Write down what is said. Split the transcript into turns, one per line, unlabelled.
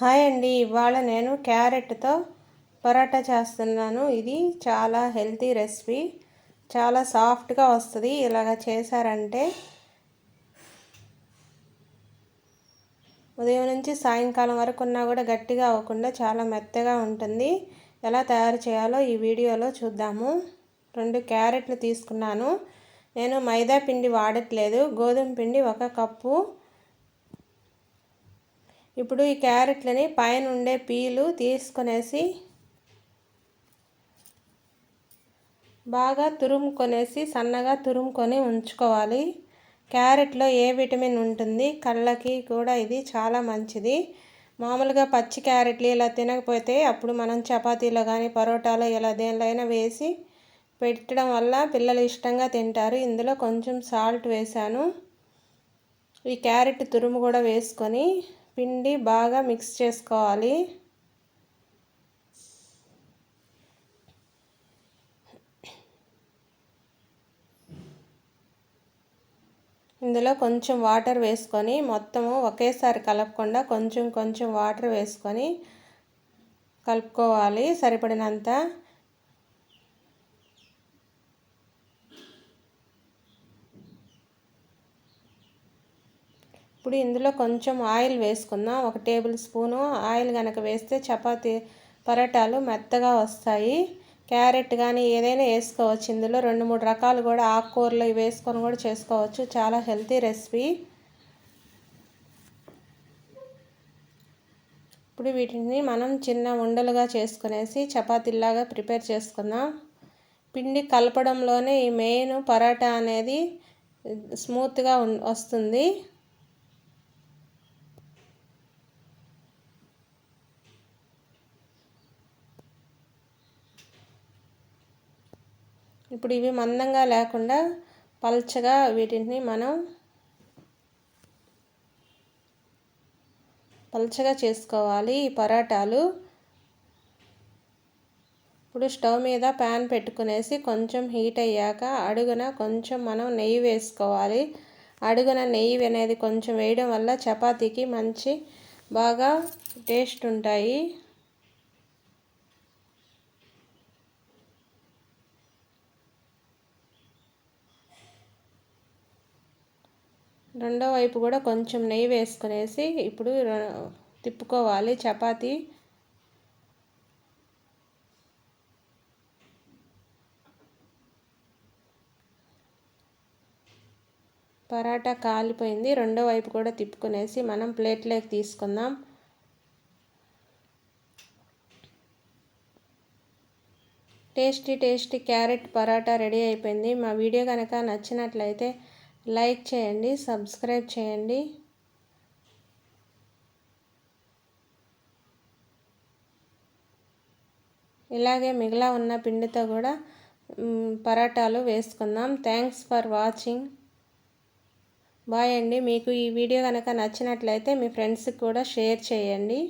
Hi అండి. ఇవాళ నేను క్యారెట్తో పరోటా చేస్తున్నాను. ఇది చాలా హెల్తీ రెసిపీ. చాలా సాఫ్ట్గా వస్తుంది. ఇలాగ చేశారంటే ఉదయం నుంచి సాయంకాలం వరకు ఉన్నా కూడా గట్టిగా అవ్వకుండా చాలా మెత్తగా ఉంటుంది. ఎలా తయారు చేయాలో ఈ వీడియోలో చూద్దాము. రెండు క్యారెట్లు తీసుకున్నాను. నేను మైదా పిండి వాడట్లేదు. గోధుమ పిండి ఒక కప్పు. ఇప్పుడు ఈ క్యారెట్లని పైన ఉండే పీలు తీసుకొనేసి బాగా తురుముకొనేసి సన్నగా తురుముకొని ఉంచుకోవాలి. క్యారెట్లో ఏ విటమిన్ ఉంటుంది? కళ్ళకి కూడా ఇది చాలా మంచిది. మామూలుగా పచ్చి క్యారెట్లు ఇలా తినకపోతే అప్పుడు మనం చపాతీలో కానీ పరోటాలో ఇలా దేనిలో వేసి పెట్టడం వల్ల పిల్లలు ఇష్టంగా తింటారు. ఇందులో కొంచెం సాల్ట్ వేసాను ఈ క్యారెట్ తురుము కూడా వేసుకొని పిండి బాగా మిక్స్ చేసుకోవాలి. ఇందులో కొంచెం వాటర్ వేసుకొని మొత్తము ఒకేసారి కలపకుండా కొంచెం కొంచెం వాటర్ వేసుకొని కలుపుకోవాలి. సరిపడినంత ఇప్పుడు ఇందులో కొంచెం ఆయిల్ వేసుకుందాం. ఒక టేబుల్ స్పూను ఆయిల్ కనుక వేస్తే చపాతీ పరోటాలు మెత్తగా వస్తాయి. క్యారెట్ కానీ ఏదైనా వేసుకోవచ్చు. ఇందులో రెండు మూడు రకాలు కూడా ఆకుకూరలు వేసుకొని కూడా చేసుకోవచ్చు. చాలా హెల్తీ రెసిపీ. ఇప్పుడు వీటిని మనం చిన్న ఉండలుగా చేసుకునేసి చపాతీలాగా ప్రిపేర్ చేసుకుందాం. పిండి కలపడంలోనే ఈ మెయిన్ పరాటా అనేది స్మూత్గా వస్తుంది. ఇప్పుడు ఇవి మందంగా లేకుండా పల్చగా వీటిని మనం పల్చగా చేసుకోవాలి ఈ పరాటాలు. ఇప్పుడు స్టవ్ మీద ప్యాన్ పెట్టుకునేసి కొంచెం హీట్ అయ్యాక అడుగున కొంచెం మనం నెయ్యి వేసుకోవాలి. అడుగున నెయ్యి అనేది కొంచెం వేయడం వల్ల చపాతీకి మంచి బాగా టేస్ట్ ఉంటాయి. రెండో వైపు కూడా కొంచెం నెయ్యి వేసుకునేసి ఇప్పుడు తిప్పుకోవాలి. చపాతీ పరాటా కాలిపోయింది. రెండో వైపు కూడా తిప్పుకునేసి మనం ప్లేట్లోకి తీసుకుందాం. Tasty tasty carrot paratha ready అయిపోయింది. మా వీడియో కనుక నచ్చినట్లయితే లైక్ చేయండి సబ్స్క్రైబ్ చేయండి. ఇలాగే మిగిలా ఉన్న పిండితో కూడా పరాటాలు వేసుకుందాం. థ్యాంక్స్ ఫర్ వాచింగ్ బాయ్ అండి. మీకు ఈ వీడియో కనుక నచ్చినట్లయితే మీ ఫ్రెండ్స్కి కూడా షేర్ చేయండి.